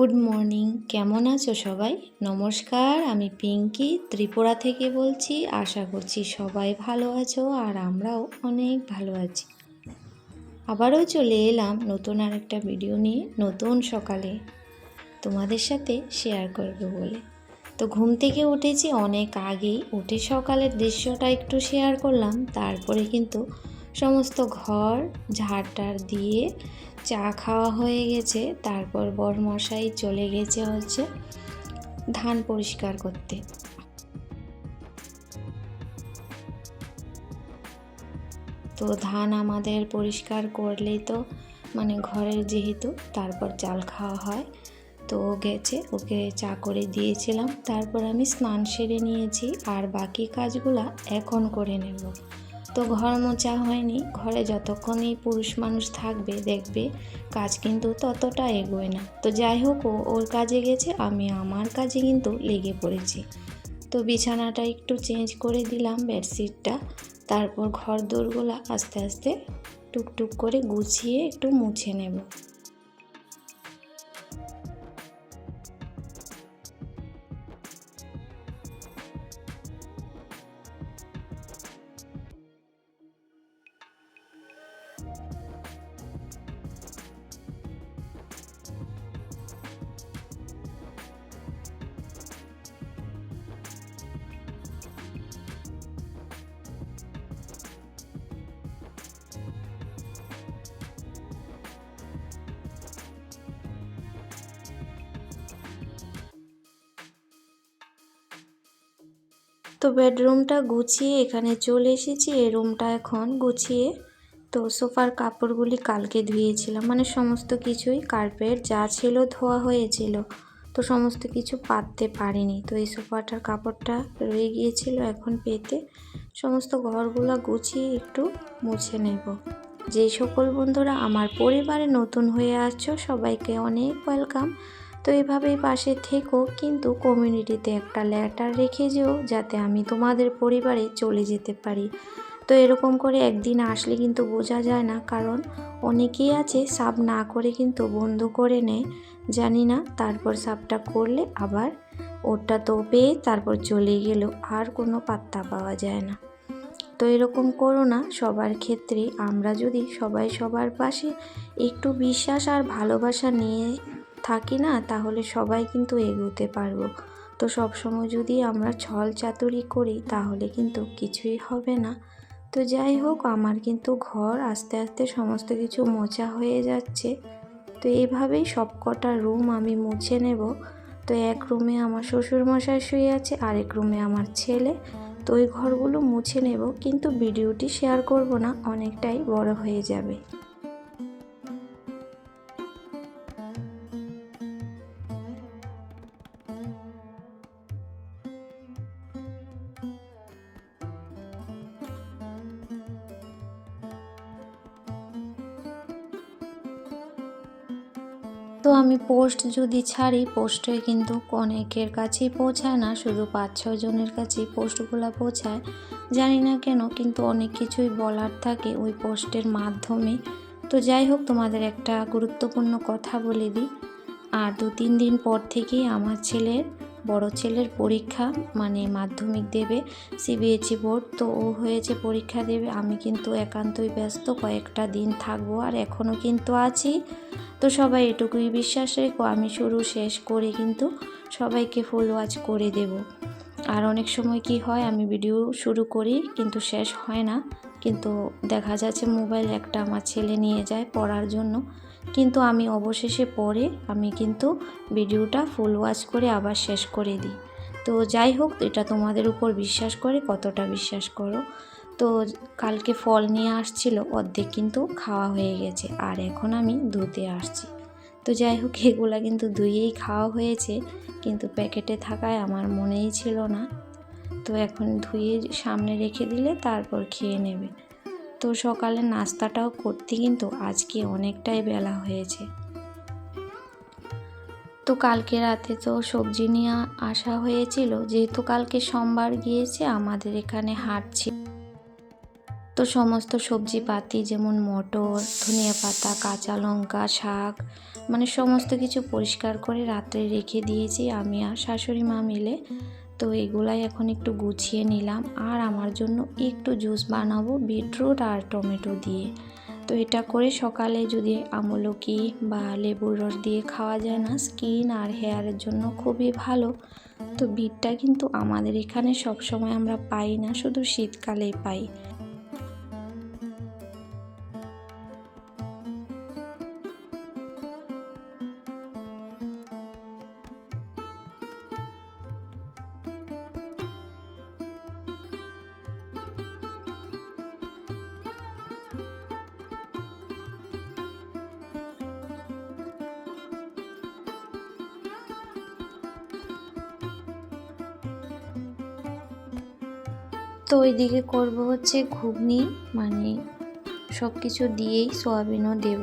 Good morning. কেমন আছো সবাই? নমস্কার, আমি পিঙ্কি, ত্রিপুরা থেকে বলছি। আশা করছি সবাই ভালো আছো আর আমরাও অনেক ভালো আছি। আবারও চলে এলাম নতুন আর একটা ভিডিও নিয়ে, নতুন সকালে তোমাদের সাথে শেয়ার করব বলে। তো ঘুম থেকে উঠেছি অনেক আগেই, উঠে সকালের দৃশ্যটা একটু শেয়ার করলাম। তারপরে কিন্তু সমস্ত ঘর ঝাড়টার দিয়ে চা খাওয়া হয়ে গেছে, তারপর বরমশাই চলে গেছে হচ্ছে ধান পরিষ্কার করতে। তো ধান আমাদের পরিষ্কার করলেই তো মানে ঘরের যেহেতু, তারপর চাল খাওয়া হয়। তো ও গেছে, ওকে চা করে দিয়েছিলাম, তারপর আমি স্নান সেরে নিয়েছি, আর বাকি কাজগুলা এখন করে নেব। তো ঘর মোছা হয়নি। ঘরে যতক্ষণই পুরুষ মানুষ থাকবে, দেখবে কাজ কিন্তু ততটা এগোয় না। তো যাই হোক, ও ওর কাজে গেছে, আমি আমার কাজে কিন্তু লেগে পড়েছি। তো বিছানাটা একটু চেঞ্জ করে দিলাম বেডশিটটা। তারপর ঘর দোরগুলো আস্তে আস্তে টুকটুক করে গুছিয়ে একটু মুছে নেব। তো বেডরুমটা গুছিয়ে এখানে চলে এসেছি। এই রুমটা এখন গুছিয়ে তো সোফার কাপড়গুলি কালকে ধুয়েছিলাম। মানে সমস্ত কিছুই কার্পেট যা ছিল ধোয়া হয়েছিল। তো সমস্ত কিছু পাততে পারিনি। তো এই সোফাটার কাপড়টা রয়ে গিয়েছিল এখন পেতে। সমস্ত ঘরগুলো গুছিয়ে একটু মুছে নেব। যেই সকল বন্ধুরা আমার পরিবারে নতুন হয়ে আসছো সবাইকে অনেক ওয়েলকাম তো এভাবেই পাশে থেকো, কিন্তু কমিউনিটিতে একটা লেটার রেখে যেও, যাতে আমি তোমাদের পরিবারে চলে যেতে পারি। তো এরকম করে একদিন আসলে কিন্তু বোঝা যায় না, কারণ অনেকেই আছে সাব না করে কিন্তু বন্ধ করে নেয়, জানি না, তারপর সাবটা করলে আবার ওটা তো পেয়ে তারপর চলে গেল, আর কোনো পাত্তা পাওয়া যায় না। তো এরকম করো না, সবার ক্ষেত্রে আমরা যদি সবাই সবার পাশে একটু বিশ্বাস আর ভালোবাসা নিয়ে থাকি না, তাহলে সবাই কিন্তু এগোতে পারব। তো সবসময় যদি আমরা ছল চাতুরি করি, তাহলে কিন্তু কিছুই হবে না। তো যাই হোক, আমার কিন্তু ঘর আস্তে আস্তে সমস্ত কিছু মোচা হয়ে যাচ্ছে। তো এইভাবেই সব কটা রুম আমি মুছে নেব। তো এক রুমে আমার শ্বশুরমশাই শুয়ে আছে, আরেক রুমে আমার ছেলে। তো ওই ঘরগুলো মুছে নেব, কিন্তু ভিডিওটি শেয়ার করব না, অনেকটাই বড় হয়ে যাবে। তো আমি পোস্ট যদি ছাড়ি, পোস্টে কিন্তু অনেকের কাছেই পৌঁছায় না, শুধু পাঁচ, ছয় জনের কাছেই পোস্টগুলো পৌঁছায়। জানি না কেন, কিন্তু অনেক কিছুই বলার থাকে ওই পোস্টের মাধ্যমে। তো যাই হোক, তোমাদের একটা গুরুত্বপূর্ণ কথা বলে দিই। আর দু তিন দিন পর থেকেই আমার ছেলের বড় ছেলের পরীক্ষা মানে মাধ্যমিক দেবে সিবিএসই বোর্ড, তো ও হয়েছে পরীক্ষা দেবে। আমি কিন্তু একান্তই ব্যস্ত, কয়েকটা দিন থাকব আর এখনও কিন্তু আছি। তো সবাই এটুকুই বিশ্বাস রেখো, আমি শুরু শেষ করে কিন্তু সবাইকে ফুল ওয়াচ করে দেব। আর অনেক সময় কি হয়, আমি ভিডিও শুরু করি, কিন্তু শেষ হয় না। কিন্তু দেখা যাচ্ছে মোবাইল একটা আমার ছেলে নিয়ে যায় পড়ার জন্য। কিন্তু আমি অবশেষে পরে আমি কিন্তু ভিডিওটা ফুল ওয়াচ করে আবার শেষ করে দিই। তো যাই হোক, এটা তোমাদের উপর বিশ্বাস করে কতটা বিশ্বাস করো। তো কালকে ফল নিয়ে আসছিল, অর্ধেক কিন্তু খাওয়া হয়ে গেছে, আর এখন আমি ধুতে আসছি। তো যাই হোক, এগুলো কিন্তু ধুয়েই খাওয়া হয়েছে, কিন্তু প্যাকেটে থাকায় আমার মনেই ছিল না। তো এখন ধুয়ে সামনে রেখে দিলে তারপর খেয়ে নেবে। তো সকালে নাস্তাটাও করতে কিন্তু আজকে অনেকটাই বেলা হয়েছে। তো কালকে রাতে তো সবজি নিয়ে আসা হয়েছিল, যেহেতু কালকে সোমবার গিয়েছে, আমাদের এখানে হাট ছিল তো সমস্ত সবজি পাতি যেমন মটর, ধনিয়া পাতা, কাঁচা লঙ্কা, শাক মানে সমস্ত কিছু পরিষ্কার করে রাত্রে রেখে দিয়েছি আমি আর শাশুড়ি মা মিলে। তো এগুলাই এখন একটু গুছিয়ে নিলাম আর আমার জন্য একটু জুস বানাবো বিটরুট আর টমেটো দিয়ে। তো এটা করে সকালে যদি আমলকি বা লেবুর রস দিয়ে খাওয়া যায় না, স্কিন আর হেয়ারের জন্য খুবই ভালো। তো বিটটা কিন্তু আমাদের এখানে সবসময় আমরা পাই না, শুধু শীতকালেই পাই। তো ওইদিকে করব হচ্ছে ঘুগনি মানে সব কিছু দিয়েই সোয়াবিনও দেব।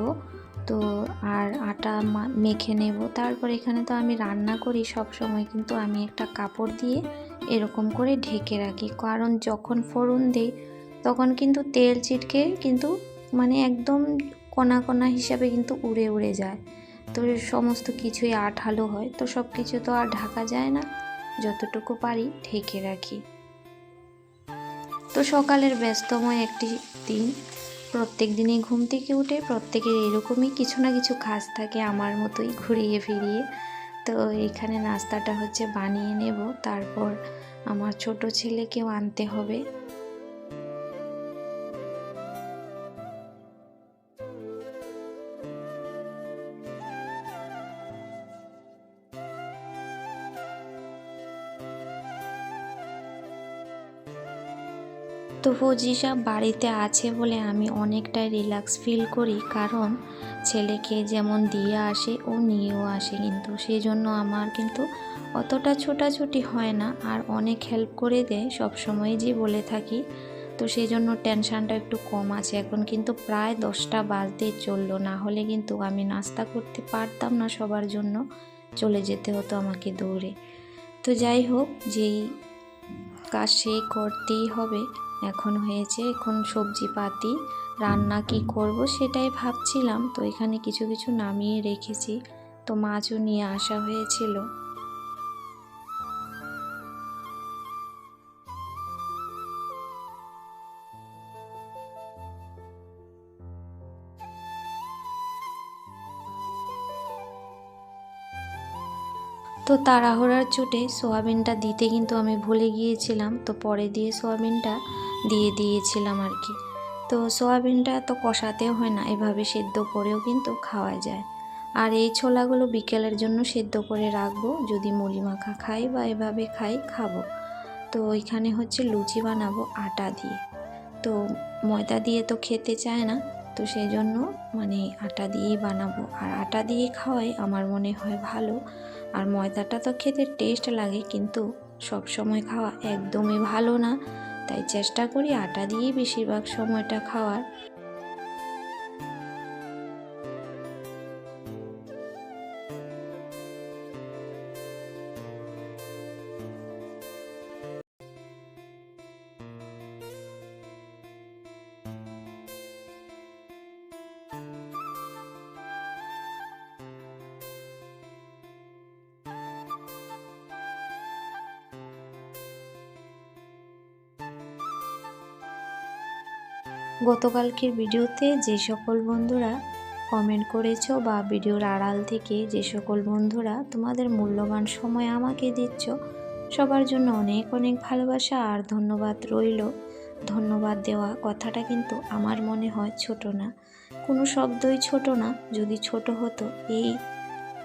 তো আর আটা মেখে নেব। তারপর এখানে তো আমি রান্না করি, সব সময় কিন্তু আমি একটা কাপড় দিয়ে এরকম করে ঢেকে রাখি। কারণ যখন ফোড়ন দিই, তখন কিন্তু তেল ছিটকে কিন্তু মানে একদম কণা কণা হিসাবে কিন্তু উড়ে উড়ে যায়। তো সমস্ত কিছুই আঠালো হয়। তো সব কিছু তো আর ঢাকা যায় না। যতটুকু পারি ঢেকে রাখি। তো সকালের ব্যস্তময় একটি দিন। প্রত্যেক দিনই ঘুম থেকে উঠে প্রত্যেকের এরকমই কিছু না কিছু কাজ থাকে আমার মতোই ঘুরিয়ে ফিরিয়ে। তো এখানে নাস্তাটা হচ্ছে বানিয়ে নেব, তারপর আমার ছোট ছেলেকেও আনতে হবে। তো ফজিসা বাড়িতে আছে বলে আমি অনেকটাই রিল্যাক্স ফিল করি, কারণ ছেলেকে যেমন দিয়ে আসে, ও নিয়েও আসে কিন্তু সেই জন্য আমার কিন্তু অতটা ছোটাছুটি হয় না। আর অনেক হেল্প করে দেয় সব সময় যে বলে থাকি। তো সেই জন্য টেনশানটা একটু কম আছে। এখন কিন্তু প্রায় দশটা বাজতেই চলল। না হলে কিন্তু আমি নাস্তা করতে পারতাম না সবার জন্য। চলে যেতে হতো আমাকে দৌড়ে। তো যাই হোক, যেই কাজ সেই করতেই হবে। এখন হয়েছে, এখন সবজি পাতি রান্না কি করব সেটাই ভাবছিলাম। তো এখানে কিছু কিছু নামিয়ে রেখেছি। তো মাছও নিয়ে আসা হয়েছিল। তো তাড়াহুড়ার চোটে সোয়াবিনটা দিতে কিন্তু আমি ভুলে গিয়েছিলাম, তো পরে দিয়ে সোয়াবিনটা দিয়ে দিয়েছিলাম আর কি। তো সোয়াবিনটা তো কষাতেও হয় না, এভাবে সেদ্ধ করেও কিন্তু খাওয়া যায়। আর এই ছোলাগুলো বিকেলের জন্য সেদ্ধ করে রাখব, যদি মুড়ি মাখা খাই বা এভাবে খাই, খাব। তো ওইখানে হচ্ছে লুচি বানাবো আটা দিয়ে। তো ময়দা দিয়ে তো খেতে চায় না, তো সেই জন্য মানে আটা দিয়েই বানাবো। আর আটা দিয়ে খাওয়াই আমার মনে হয় ভালো। আর ময়দাটা তো খেতে টেস্ট লাগে, কিন্তু সব সময় খাওয়া একদমই ভালো না। তাই চেষ্টা করি আটা দিয়েই বেশিরভাগ সময়টা খাওয়ার। গতকালকের ভিডিওতে যে সকল বন্ধুরা কমেন্ট করেছ বা ভিডিওর আড়াল থেকে যে সকল বন্ধুরা তোমাদের মূল্যবান সময় আমাকে দিচ্ছ, সবার জন্য অনেক অনেক ভালোবাসা আর ধন্যবাদ রইল। ধন্যবাদ দেওয়া কথাটা কিন্তু আমার মনে হয় ছোট না। কোনো শব্দই ছোট না, যদি ছোট হতো এই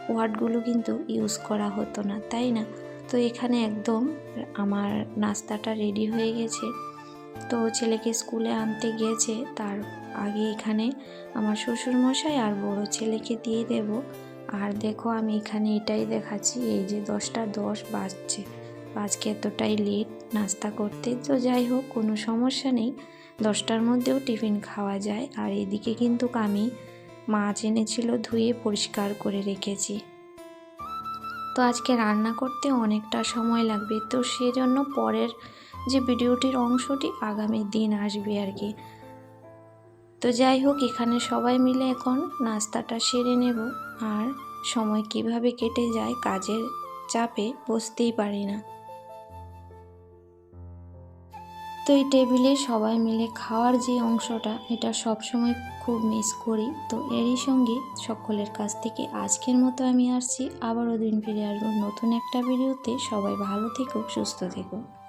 ওয়ার্ডগুলো কিন্তু ইউজ করা হতো না, তাই না? তো এখানে একদম আমার নাস্তাটা রেডি হয়ে গেছে। তো ছেলেকে স্কুলে আনতে গিয়েছে তার আগে এখানে আমার শ্বশুর মশাই আর বড় ছেলেকে দিয়ে দেব। আর দেখো, আমি এখানে এটাই দেখাচ্ছি, এই যে দশটা দশ বাজছে। আজকে এতটাই লেট নাস্তা করতে। তো যাই হোক, কোনো সমস্যা নেই। দশটার মধ্যেও টিফিন খাওয়া যায়। আর এদিকে কিন্তু আমি মাছ এনেছিল, ধুয়ে পরিষ্কার করে রেখেছি। তো আজকে রান্না করতে অনেকটা সময় লাগবে। তো সেজন্য পরের যে ভিডিওটির অংশটি আগামী দিন আসবে আর কি। তো যাই হোক, এখানে সবাই মিলে এখন নাস্তাটা সেরে নেব। আর সময় কীভাবে কেটে যায় কাজের চাপে বসতেই পারি না। তো এই টেবিলে সবাই মিলে খাওয়ার যে অংশটা, এটা সবসময় খুব মিস করি। তো এরই সঙ্গে সকলের কাছ থেকে আজকের মতো আমি আসছি। আবারও দিন ফিরে আসব নতুন একটা ভিডিওতে। সবাই ভালো থেকো, সুস্থ থেকো।